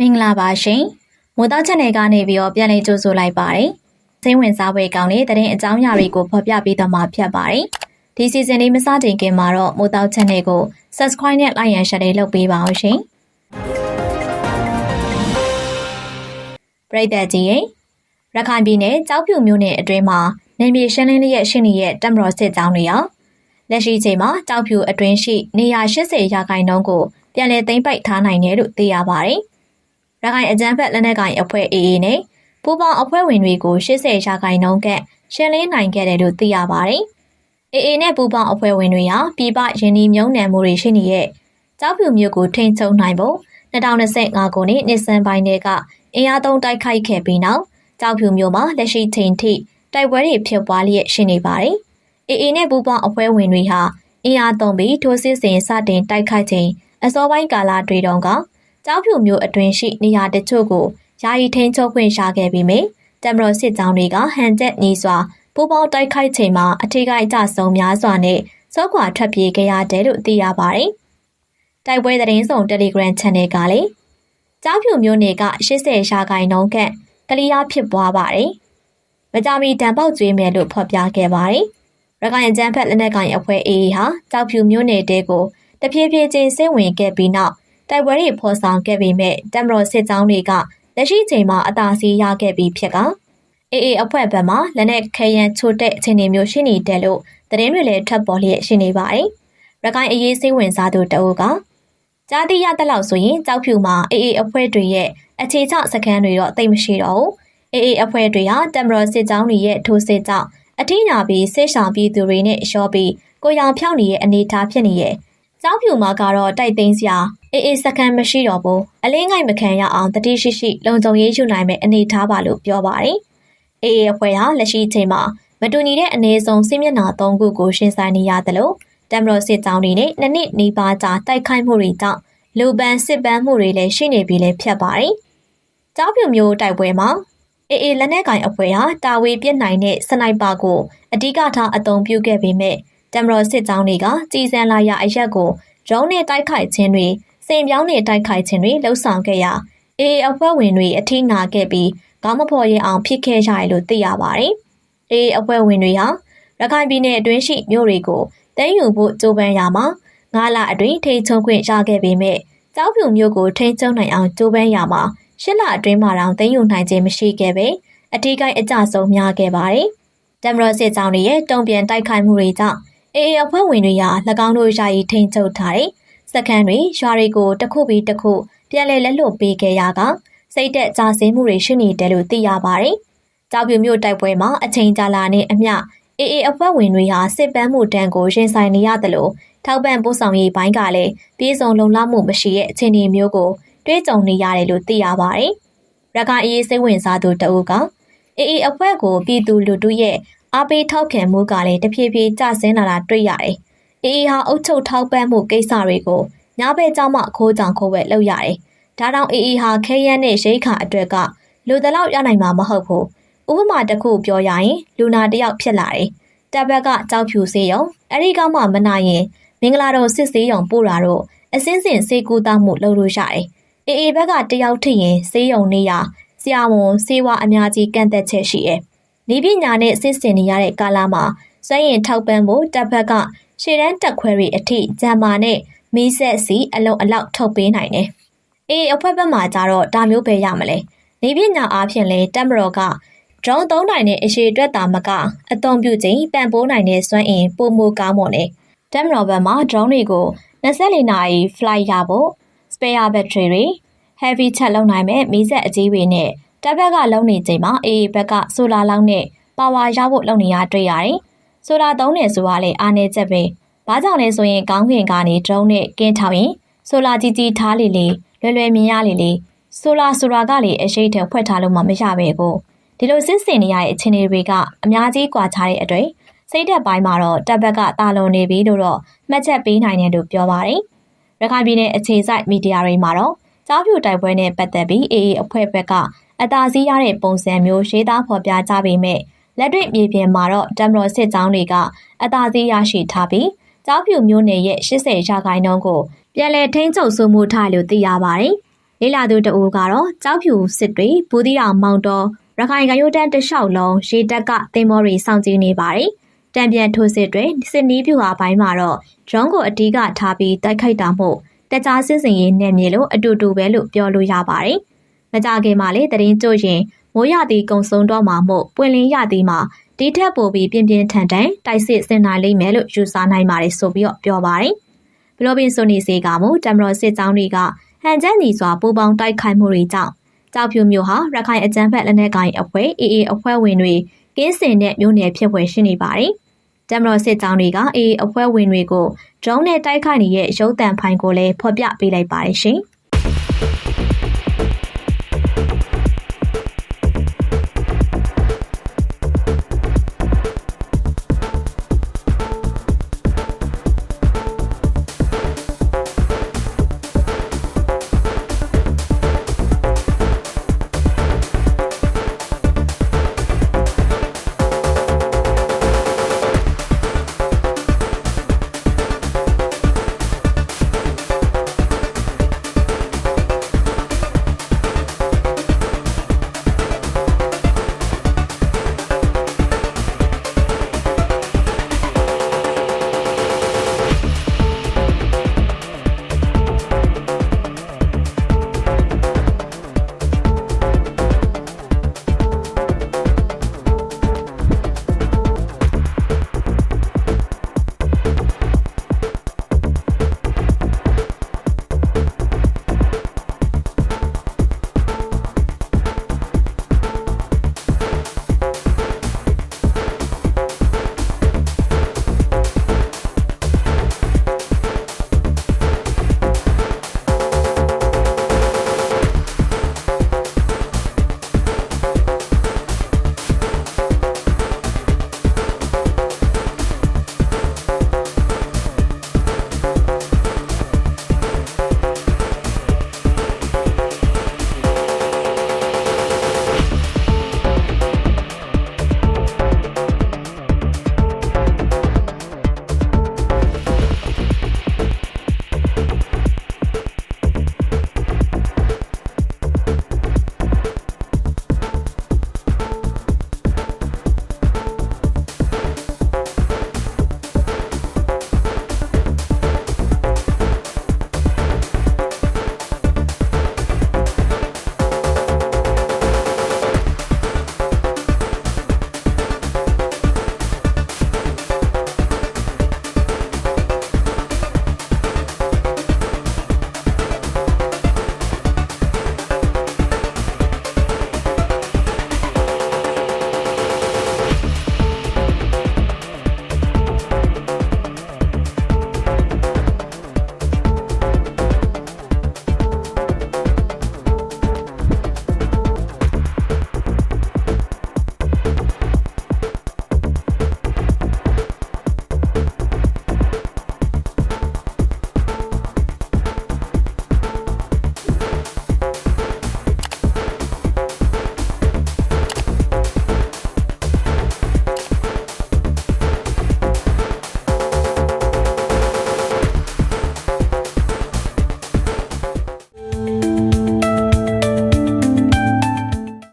မင်္ဂလာပါရှင်။မိုးသားချက်နယ်ကနေပြီးတော့ပြန်လည်ကြိုဆိုလိုက်ပါတယ်။စိတ်ဝင်စားဖွယ်ကောင်းတဲ့သတင်းအကြောင်းအရာတွေကိုဖော်ပြပေးသွားမှာဖြစ်ပါတယ်။ဒီစီဇန်လေးမစတင်ခင်မှာတော့မိုးသားချက်နယ်ကို Subscribe နဲ့ Like and Share လေးလုပ်ပေးပါအောင်ရှင်။ပရိသတ်ကြီးရေရခိုင်ပြည်နယ်ကြောက်ဖြူမြို့နယ်အတွင်းမှာနေမြေရှင်းလင်းလျက်ရှိနေတဲ့တမတော်စစ်ကြောင်းတွေရောလက်ရှိချိန်မှာကြောက်ဖြူအတွင်းရှိနေရာ80ရာခိုင်နှုန်းကိုပြန်လည်သိမ်းပိုက်ထားနိုင်တယ်လို့သိရပါတယ်။ ရခိုင်အကြမ်းဖက်လက်နက်ကိုင်အဖွဲ့ AA နဲ့ပူးပေါင်းအဖွဲ့ဝင်တွေကို80ရာခိုင်နှုန်းကရှင်းလင်းနိုင်ခဲ့တယ်လို့သိရပါတယ်။ AA နဲ့ပူးပေါင်းအဖွဲ့ဝင်တွေဟာပြည်ပယင်းဒီမြုံနယ်မှုတွေရှိနေတဲ့ကြောက်ဖြူမြို့ကိုထိန်းချုပ်နိုင်ဖို့2025ခုနှစ်နှစ်စံပိုင်းတွေကအင်အားသုံးတိုက်ခိုက်ခဲ့ပြီးနောက်ကြောက်ဖြူမြို့မှာလက်ရှိချိန်ထိတိုက်ပွဲတွေဖြစ်ပွားလျက်ရှိနေပါတယ်။ AA နဲ့ပူးပေါင်းအဖွဲ့ဝင်တွေဟာအင်အားသုံးပြီးထိုးစစ်ဆင်စတင်တိုက်ခိုက်ချိန်အစောပိုင်းကာလတွေတုန်းက ကြောက်ဖြူမျိုးအတွင်းရှိနေရာတချို့ကိုယာယီထိန်းချုပ်ခွင့်ရခဲ့ပြီးမြတမတော်စစ်ကြောင်းတွေကဟန်ချက်နီးစွာပူပေါင်းတိုက်ခိုက်ချိန်မှာအထည်ကိုက်ကြဆုံများစွာနဲ့စောကွာထွက်ပြေးခဲ့ရတယ်လို့သိရပါတယ်။တိုက်ပွဲသတင်းစုံ Telegram Channel ကလည်းကြောက်ဖြူမျိုးနယ်က80ရာခိုင်နှုန်းခန့်ကလီယာဖြစ်ပွားပါတယ်။မကြမီတံပေါက်ကျွေးမယ်လို့ဖော်ပြခဲ့ပါတယ်။ရခိုင်အကြမ်းဖက်လက်နက်ကိုင်အဖွဲ့ AA ဟာကြောက်ဖြူမျိုးနယ်တဲကိုတဖြည်းဖြည်းချင်းစိတ်ဝင်ခဲ့ပြီးနောက် တိုက်ပွဲတွေဖော်ဆောင်ခဲ့ပေမဲ့တမတော်စစ်ကြောင်းတွေကလက်ရှိချိန်မှာအသာစီးရခဲ့ပြီးဖြစ်ကအေးအေးအဖွဲ့ဘက်မှလက်နက်ခဲယမ်းချို့တဲ့အခြေအနေမျိုးရှိနေတယ်လို့သတင်းတွေလည်းထပ်ပေါ်လျက်ရှိနေပါတယ်။ရခိုင်အရေးစိတ်ဝင်စားသူတအုပ်ကကြားသိရတဲ့လောက်ဆိုရင်ကြောက်ဖြူမှာအေးအေးအဖွဲ့တွေရဲ့အခြေချစခန်းတွေတော့တိတ်မရှိတော့ဘူး။အေးအေးအဖွဲ့တွေဟာတမတော်စစ်ကြောင်းတွေရဲ့ထိုးစစ်ကြောင့်အထင်ညာပြီးဆေးဆောင်ပြည်သူတွေနဲ့ရှော့ပြီးကိုရောင်ဖြောင်းနေတဲ့အနေအထားဖြစ်နေရဲ့ ကျောင်းဖြူမှာကတော့တိုက်သိမ်းစရာအေးအေးစကန်မရှိတော့ဘူးအလင်းငိုက်မခံရအောင်တတိရှိရှိလုံခြုံရေးယူနိုင်မဲ့အနေထားပါလို့ပြောပါတယ်အေးအေးအဖွဲ့ဟာလက်ရှိအချိန်မှာမတူညီတဲ့အနေဆုံးစစ်မျက်နှာ၃ခုကိုရှင်းဆိုင်နေရတယ်လို့တမ်ဘရော့စစ်တောင်းတွေနဲ့နှစ်နှစ်နီးပါးကြာတိုက်ခိုက်မှုတွေကြောင့်လူပန်းစစ်ပန်းမှုတွေလည်းရှိနေပြီလည်းဖြစ်ပါတယ်ကျောင်းဖြူမျိုးတိုက်ပွဲမှာအေးအေးလက်နက်ကင်အဖွဲ့ဟာတာဝေပြစ်နိုင်တဲ့စနိုက်ပါကိုအဓိကထားအသုံးပြုခဲ့ပေမဲ့ တမ်ဘရော့စစ်ကြောင်းတွေကကြည်စံလာရအရက်ကိုဒရုန်းနဲ့တိုက်ခိုက်ခြင်းတွေစိန်ပြောင်းနဲ့တိုက်ခိုက်ခြင်းတွေလှုပ်ဆောင်ခဲ့ရာအေအေအဖွဲ့ဝင်တွေအထိနာခဲ့ပြီးခေါင်းမဖော်ရအောင်ဖြစ်ခဲ့ရတယ်လို့သိရပါတယ်။အေအေအဖွဲ့ဝင်တွေဟာရခိုင်ပြည်နယ်အတွင်းရှိမြို့တွေကိုတဲယူဖို့ကြိုးပမ်းရမှာငါးလအတွင်းထိချုံခွင့်ရခဲ့ပေမဲ့ကြောက်ဖြူမြို့ကိုထိချုံနိုင်အောင်ကြိုးပမ်းရမှာရှစ်လအတွင်းမှာတောင်သိမ်းယူနိုင်ခြင်းမရှိခဲ့ပဲအထီးကိုက်အကြဆုံးများခဲ့ပါတယ်။တမရစစ်ကြောင်းတွေရဲ့တုံ့ပြန်တိုက်ခိုက်မှုတွေကြောင့် အေအေအဖွဲ့ဝင်တွေဟာ၎င်းတို့ယာယီထိန်းချုပ်ထားတဲ့စခန်းတွေရွာတွေကိုတစ်ခုပြီးတစ်ခုပြန်လည်လက်လွတ်ပေးခဲ့ရကစိတ်သက်သာစင်းမှုတွေရှိနေတယ်လို့သိရပါတယ်။ကြောက်ပြူမြို့တိုက်ပွဲမှာအချိန်ကြာလာတဲ့အမျှအေအေအဖွဲ့ဝင်တွေဟာစစ်ပန်းမှုတန်းကိုရင်ဆိုင်နေရတယ်လို့ထောက်ပံ့ပို့ဆောင်ရေးဘိုင်းကလည်းပြည်စုံလုံလောက်မှုမရှိတဲ့အခြေအနေမျိုးကိုတွေးကြုံနေရတယ်လို့သိရပါတယ်။ရခိုင်အရေးစိတ်ဝင်စားသူတအုပ်ကအေအေအဖွဲ့ကိုပြည်သူလူထုရဲ့ အားပေးထောက်ခံမှုကလည်းတဖြည်းဖြည်းကျဆင်းလာတာတွေ့ရတယ်။အေအေဟာအုပ်ချုပ်ထောက်ပံ့မှုကိစ္စတွေကိုညာဘက်ကြောင့်မှခိုးကြောင်ခိုးပဲလုပ်ရတယ်။ဒါတောင်အေအေဟာခဲရန်နဲ့ရိတ်ခါအတွက်ကလူတလောက်ရနိုင်မှာမဟုတ်ဘူး။ဥပမာတစ်ခုပြောရရင်လူနာတယောက်ဖြစ်လာတယ်။တပ်ဘက်ကကြောက်ဖြူစေးရုံအဲ့ဒီကောင်မှမနာရင်မင်္ဂလာတော်စစ်စေးရုံပို့တာတော့အစင်းစင်စေကူတောက်မှုလုပ်လို့ရတယ်။အေအေဘက်ကတယောက်ထစ်ရင်စေးရုံနေရဆရာဝန်စေဝါအများကြီးကန့်သက်ချက်ရှိတယ်။ နေပညာနဲ့စစ်စင်နေရတဲ့ကာလမှာစွမ်းရင်ထောက်ပံ့ဖို့တပ်ဖက်ကရှေ့တန်းတက်ခွဲတွေအထိဂျမ်မာနဲ့မီးဆက်စီအလုံးအလောက်ထုတ်ပေးနိုင်တယ်။အေးအဖွဲ့ဘက်မှာကြတော့ဒါမျိုးပဲရမလဲ။နေပညာအားဖြင့်လဲတက်မတော်ကဒရုန်းသုံးနိုင်တဲ့အရှိအတွက်တာမကအသုံးပြုခြင်းပံ့ပိုးနိုင်တဲ့စွမ်းအင်ပုံမူကောင်းမွန်တယ်။တက်မတော်ဘက်မှာဒရုန်းတွေကို24နာရီ flight ရဖို့ spare battery တွေ heavy ချက်လုပ်နိုင်မဲ့မီးစက်အကြီးတွေနဲ့ တပ်ဘက်ကလုံနေချိန်မှာအေအေဘက်ကဆိုလာလောက်နဲ့ပါဝါရဖို့လုပ်နေရတွေ့ရတယ်။ဆိုလာသုံးနေဆိုတာလေအားနေချက်ပဲ။ဘာကြောင့်လဲဆိုရင်ကောင်းကင်ကနေဒရုန်းနဲ့ကင်းထောက်ရင်ဆိုလာကြီးကြီးထားလေလေလွယ်လွယ်မြင်ရလေလေဆိုလာဆိုတာကလေအရှိတ်ထဲဖွက်ထားလို့မှမရပဲကိုဒီလိုစစ်စင်နေရတဲ့အခြေအနေတွေကအများကြီးကွာခြားတဲ့အတွေ့စိတ်သက်ပိုင်းမှာတော့တပ်ဘက်ကတာလွန်နေပြီလို့တော့မှတ်ချက်ပေးနိုင်တယ်လို့ပြောပါတယ်။ရခိုင်ပြည်နယ်အခြေစိုက်မီဒီယာတွေမှာတော့ကြောက်ဖြူတိုက်ပွဲနဲ့ပတ်သက်ပြီးအေအေအဖွဲ့ဘက်က အသာစီးရတဲ့ပုံစံမျိုးရေးသားဖော်ပြကြပေမဲ့လက်တွေ့မြေပြင်မှာတော့တမတော်စစ်ကြောင်းတွေကအသာစီးရရှိထားပြီးကြောက်ဖြူမျိုးနယ်ရဲ့80ရာခိုင်နှုန်းကိုပြန်လည်ထိန်းချုပ်ဆိုမှုထားလို့သိရပါတယ်လေးလာသူတအူကတော့ကြောက်ဖြူစစ်တွေဘူးတီအောင်မောင်တော်ရခိုင်ကရိုးတန်းတလျှောက်လုံးရေတက်ကတင်မောတွေစောင့်ကြည့်နေပါတယ်။တံပြန်ထိုးစစ်တွေစစ်နီးပြူဟာပိုင်းမှာတော့ drone ကိုအတီးကထားပြီးတိုက်ခိုက်တာမို့တကြားစစ်စင်ရေးနယ်မြေလို့အတူတူပဲလို့ပြောလို့ရပါတယ်။ မကြခင်မှာလေတရင်ကြို့ရင်မိုးရသည်ကုံဆုံးတော့မှာမို့ပွင့်လင်းရသည်မှာဒီထက်ပိုပြီးပြင်းပြင်းထန်ထန်တိုက်စစ်ဆင်နိုင်လိမ့်မယ်လို့ယူဆနိုင်ပါတယ်ဆိုပြီးတော့ပြောပါတယ်။ဘလော့ဘင်ဆိုနီစေကမူတမတော်စစ်ကြောင်းတွေကဟန်ကျန်းညီစွာပူပေါင်းတိုက်ခိုက်မှုတွေကြောင့်ကြောက်ဖြူမျိုးဟာရခိုင်အကြမ်းဖက်လက်နက်ကိုင်အဖွဲ့အေအေအဖွဲ့ဝင်တွေကင်းစင်တဲ့မျိုးနယ်ဖြစ်ဖွယ်ရှိနေပါတယ်။တမတော်စစ်ကြောင်းတွေကအေအေအဖွဲ့ဝင်တွေကိုဒရုန်းနဲ့တိုက်ခိုက်နေတဲ့ရုပ်တံဖိုင်ကိုလည်းဖော်ပြပေးလိုက်ပါတယ်ရှင်။